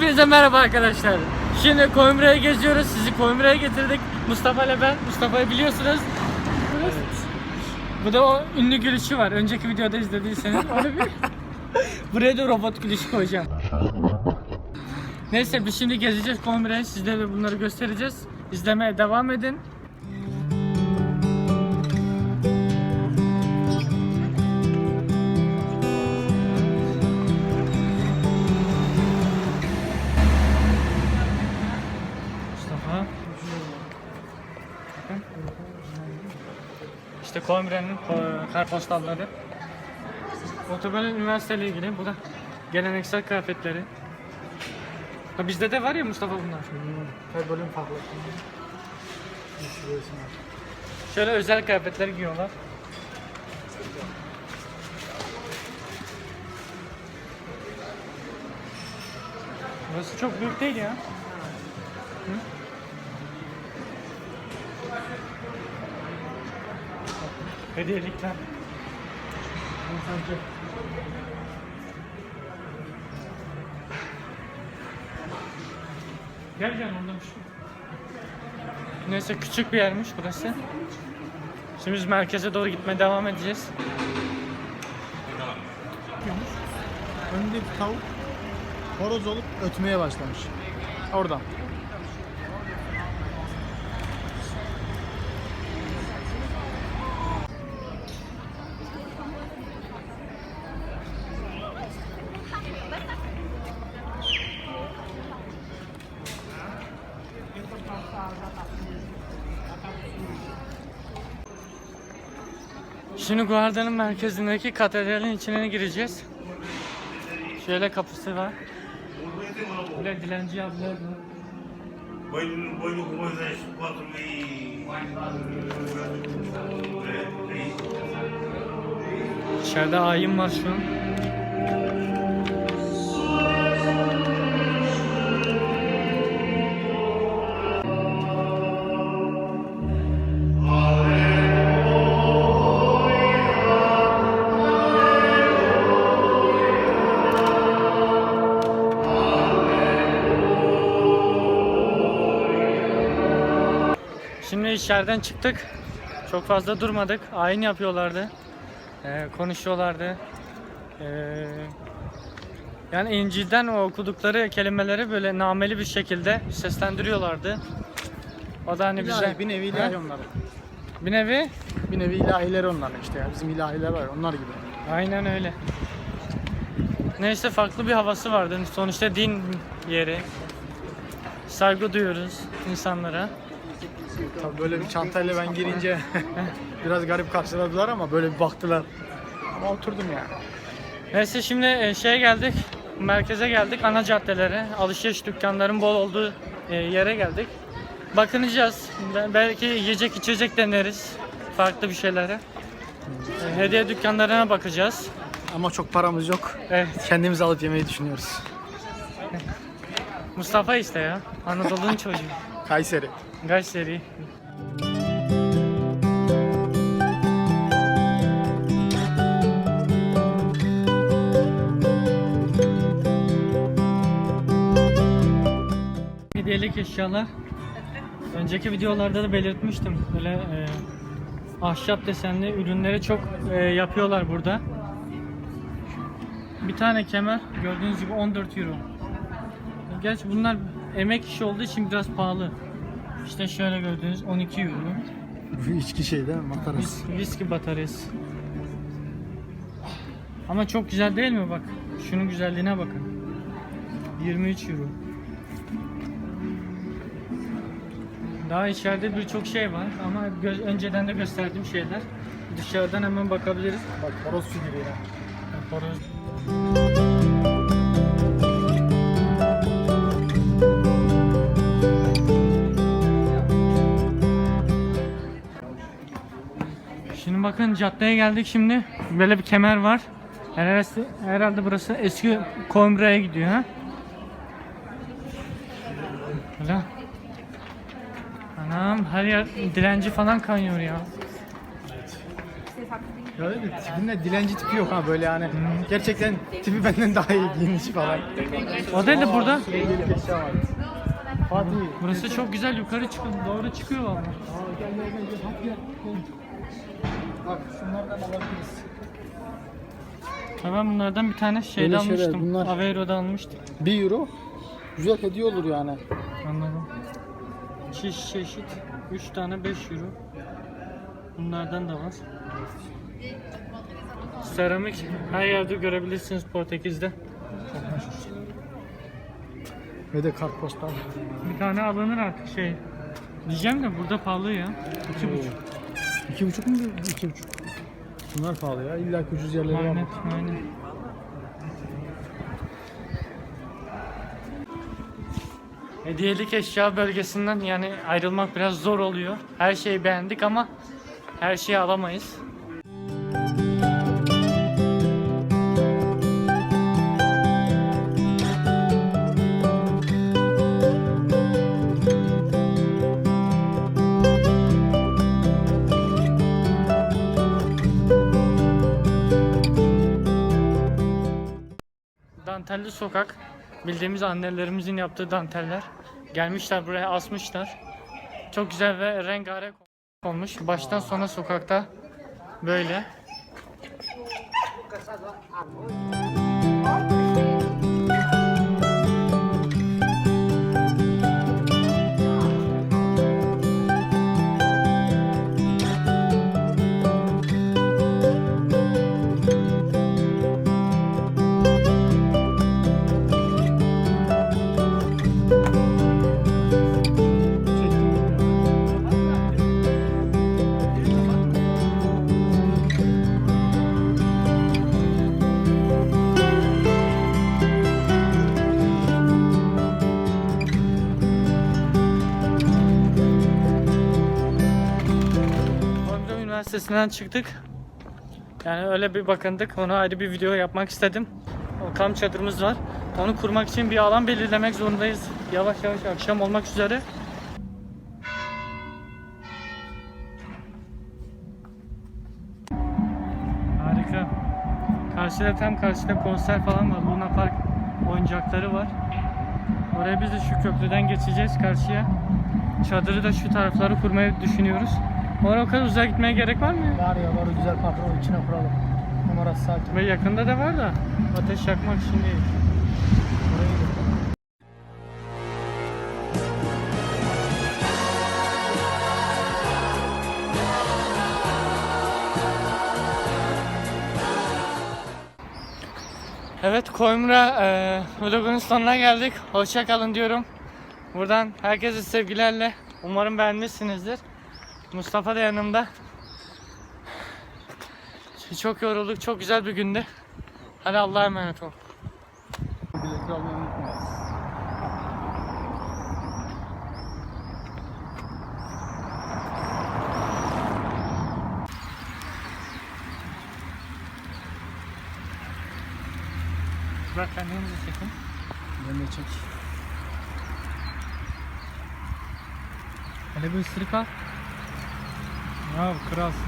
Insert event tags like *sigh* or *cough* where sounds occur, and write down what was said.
Hepinize merhaba arkadaşlar. Şimdi Koyumra'ya geziyoruz. Sizi Koyumra'ya getirdik. Mustafa ile ben. Mustafa'yı biliyorsunuz. Bu da o ünlü gülüşü var. Önceki videoda izlediyseniz onu bir... *laughs* Buraya da robot gülüşü koyacağım. Neyse biz şimdi gezeceğiz Koyumra'yı. Sizlere de bunları göstereceğiz. İzlemeye devam edin. Ko- kartpostalları. Muhtemelen üniversiteyle ilgili. Bu da geleneksel kıyafetleri. Ha bizde de var ya Mustafa bunlar. Her bölüm farklı. Şöyle özel kıyafetler giyiyorlar. Burası çok büyük değil ya. Hı? Hediyelikler. Gel gel ondan bir şey. Neyse küçük bir yermiş burası. Şimdi biz merkeze doğru gitmeye devam edeceğiz. Önünde bir tavuk horoz olup ötmeye başlamış. Oradan. Şimdi Guarda'nın merkezindeki katedralin içine gireceğiz. Şöyle kapısı var. Böyle dilenci abiler var. Banho, banho com Moisés 4. İçeride ayin var şu an. Şimdi içeriden çıktık. Çok fazla durmadık. Ayin yapıyorlardı. Ee, konuşuyorlardı. Ee, yani İncil'den o okudukları kelimeleri böyle nameli bir şekilde seslendiriyorlardı. O da hani bize İlahi, bir nevi ilahi Ha? onların. bir nevi Bir nevi ilahileri onların işte ya. Bizim ilahiler var ya, onlar gibi. aynen öyle. Neyse farklı bir havası vardı. Sonuçta din yeri. Saygı duyuyoruz insanlara. Tabii böyle bir çantayla ben girince *laughs* biraz garip karşıladılar ama böyle bir baktılar. Ama oturdum yani. Neyse şimdi e, şeye geldik. Merkeze geldik. Ana caddelere. Alışveriş dükkanların bol olduğu e, yere geldik. Bakınacağız. Be- Belki yiyecek içecek deneriz. Farklı bir şeylere. E, Hediye dükkanlarına bakacağız. Ama çok paramız yok. Evet. Kendimiz alıp yemeyi düşünüyoruz. Mustafa işte ya. Anadolu'nun çocuğu. Kayseri. Kayseri. Hediyelik eşyalar. Önceki videolarda da belirtmiştim. Böyle e, ahşap desenli ürünleri çok e, yapıyorlar burada. Bir tane kemer gördüğünüz gibi 14 euro. Gerçi bunlar emek işi olduğu için biraz pahalı. İşte şöyle gördüğünüz 12 euro. Bu içki şey değil mi? Matarası. Vis- viski bataryası. Ama çok güzel değil mi bak? Şunun güzelliğine bakın. 23 euro. Daha içeride birçok şey var ama gö- önceden de gösterdiğim şeyler. Dışarıdan hemen bakabiliriz. Bak horoz figürü ya. Horoz. Bakın caddeye geldik şimdi. Böyle bir kemer var. Herhalde, herhalde burası eski Coimbra'ya gidiyor ha. Öyle. Anam her yer dilenci falan kaynıyor ya. Ya dedi tipinde dilenci tipi yok ha böyle yani. Gerçekten tipi benden daha iyi giyinmiş falan. O değil de burada. Fatih. Burası çok güzel yukarı çıkıyor. Doğru çıkıyor valla. Aa, gel gel gel gel. Hadi gel. gel. Bak şunlardan alabiliriz. Ben bunlardan bir tane şeyde Böyle şeyler, almıştım. bunlar. Avero'da almıştım. 1 euro. Güzel hediye olur yani. Anladım. Çeşit çeşit. 3 tane 5 euro. Bunlardan da var. Seramik her yerde görebilirsiniz Portekiz'de. Ve de kartpostal. Bir tane alınır artık şey. Diyeceğim de burada pahalı ya. İki buçuk. İki buçuk mu? İki buçuk. Bunlar pahalı ya. İlla ki ucuz yerleri var. Aynen, aynen. Hediyelik eşya bölgesinden yani ayrılmak biraz zor oluyor. Her şeyi beğendik ama her şeyi alamayız. Dantelli sokak. Bildiğimiz annelerimizin yaptığı danteller. Gelmişler buraya asmışlar. Çok güzel ve rengarenk olmuş. Baştan sona sokakta böyle. Üniversitesi'nden çıktık. Yani öyle bir bakındık. Ona ayrı bir video yapmak istedim. O kamp çadırımız var. Onu kurmak için bir alan belirlemek zorundayız. Yavaş yavaş akşam olmak üzere. Harika. Karşıda tam karşıda konser falan var. Luna Park oyuncakları var. Oraya biz de şu köprüden geçeceğiz karşıya. Çadırı da şu tarafları kurmayı düşünüyoruz. Oraya o kadar uzağa gitmeye gerek var mı? Var ya var o güzel patron içine kuralım. Numarası sakin. Ve yakında da var da ateş yakmak için değil. Evet Koymra e, vlogunun sonuna geldik. Hoşça kalın diyorum. Buradan herkese sevgilerle. Umarım beğenmişsinizdir. Mustafa da yanımda. Çok yorulduk. Çok güzel bir gündü. Hadi Allah'a emanet ol. Bileti almayı unutmayalım. Bırak kendinizi çekin. Ben de çek. Hele bir ısırık al. Ya kralsın.